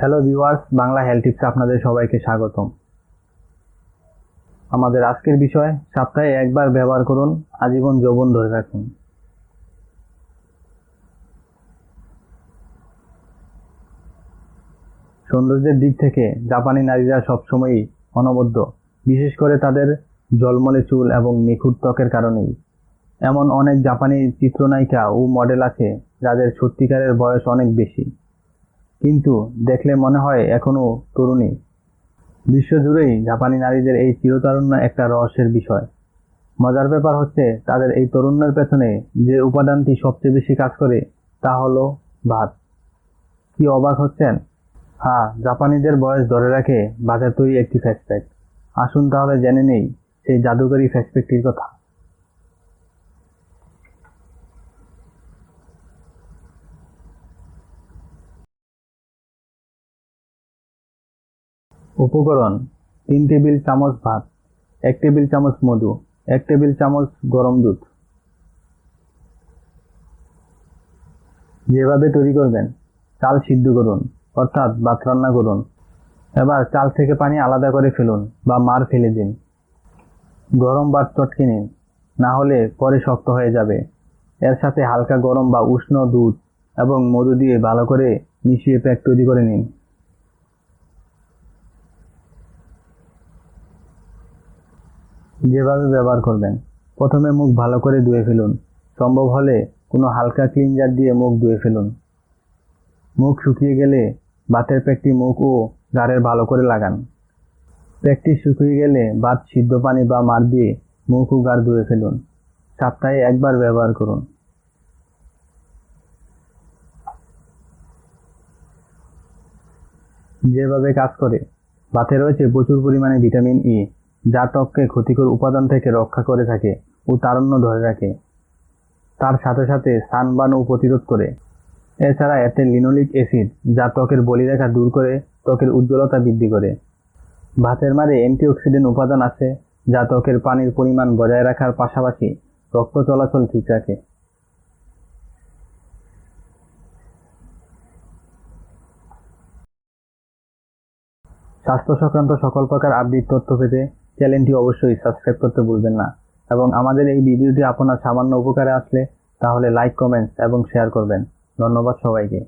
Hello viewers Bangla health টিপসে আপনাদের সবাইকে স্বাগতম। আমাদের আজকের বিষয়, সপ্তাহে একবার ব্যবহার করুন, আজীবন যৌবন ধরে রাখুন। সৌন্দর্যের দিক থেকে জাপানি নারীরা সবসময়ই অনবদ্য, বিশেষ করে তাদের জলমলে চুল এবং নিখুঁত ত্বকের কারণেই। এমন অনেক জাপানি চিত্রনায়িকা ও মডেল আছে, যাদের সত্যিকারের বয়স অনেক বেশি। কিন্তু দেখলে মনে হয় এখনও তরুণী। বিশ্বজুড়েই জাপানি নারীদের এই চিরতারুণ্য একটা রহস্যের বিষয়। মজার ব্যাপার হচ্ছে, তাদের এই তরুণ্যের পেছনে যে উপাদানটি সবচেয়ে বেশি কাজ করে, তা হলো ভাত। কি অবাক হচ্ছেন? হ্যাঁ জাপানিদের বয়স ধরে রাখে ভাতের তৈরি একটি ফেসপ্যাক আসুন তাহলে জেনে নেই সেই জাদুকরী ফেসপ্যাকটির কথা। উপকরণ, তিন টেবিল চামচ ভাত, এক টেবিল চামচ মধু, এক টেবিল চামচ গরম দুধ। যেভাবে তৈরি করবেন, চাল সিদ্ধ করুন, অর্থাৎ ভাত রান্না করুন। এবার চাল থেকে পানি আলাদা করে ফেলুন বা মার ফেলে দিন। গরম ভাত চটকে নিন, না হলে পরে শক্ত হয়ে যাবে। এর সাথে হালকা গরম বা উষ্ণ দুধ এবং মধু দিয়ে ভালো করে মিশিয়ে প্যাক তৈরি করে নিন। যেভাবে ব্যবহার করবেন। প্রথমে মুখ ভালো করে ধুয়ে ফেলুন। সম্ভব হলে কোনো হালকা ক্লিনজার দিয়ে মুখ ধুয়ে ফেলুন। মুখ শুকিয়ে গেলে ভাতের প্যাকটি মুখ ও গাড়ের ভালো করে লাগান। প্যাকটি শুকিয়ে গেলে ভাত সিদ্ধ পানি বা মার দিয়ে মুখ ও গাড় ধুয়ে ফেলুন। সপ্তাহে একবার ব্যবহার করুন। যেভাবে কাজ করে ভাতে রয়েছে প্রচুর পরিমাণে ভিটামিন ই যা ত্বককে ক্ষতিকর উপাদান থেকে রক্ষা করে থাকে ও তারুণ্য ধরে রাখে। তার সাথে সাথে সানবান ও প্রতিরোধ করে। এছাড়া এতে লিনোলিক অ্যাসিড যা ত্বকের বলিরেখা দূর করে ত্বকের উজ্জ্বলতা বৃদ্ধি করে। ভাতের মারে অ্যান্টিঅক্সিডেন্ট উপাদান আছে যা ত্বকের পানির পরিমাণ বজায় রাখার পাশাপাশি রক্ত চলাচল ঠিক রাখে। স্বাস্থ্য সংক্রান্ত সকল প্রকার আপডেট তথ্য পেতে চ্যানেলটি অবশ্যই সাবস্ক্রাইব করতে ভুলবেন না। এবং আমাদের এই ভিডিওটি আপনার সামান্য উপকারে আসলে তাহলে লাইক কমেন্টস এবং শেয়ার করবেন। ধন্যবাদ সবাইকে।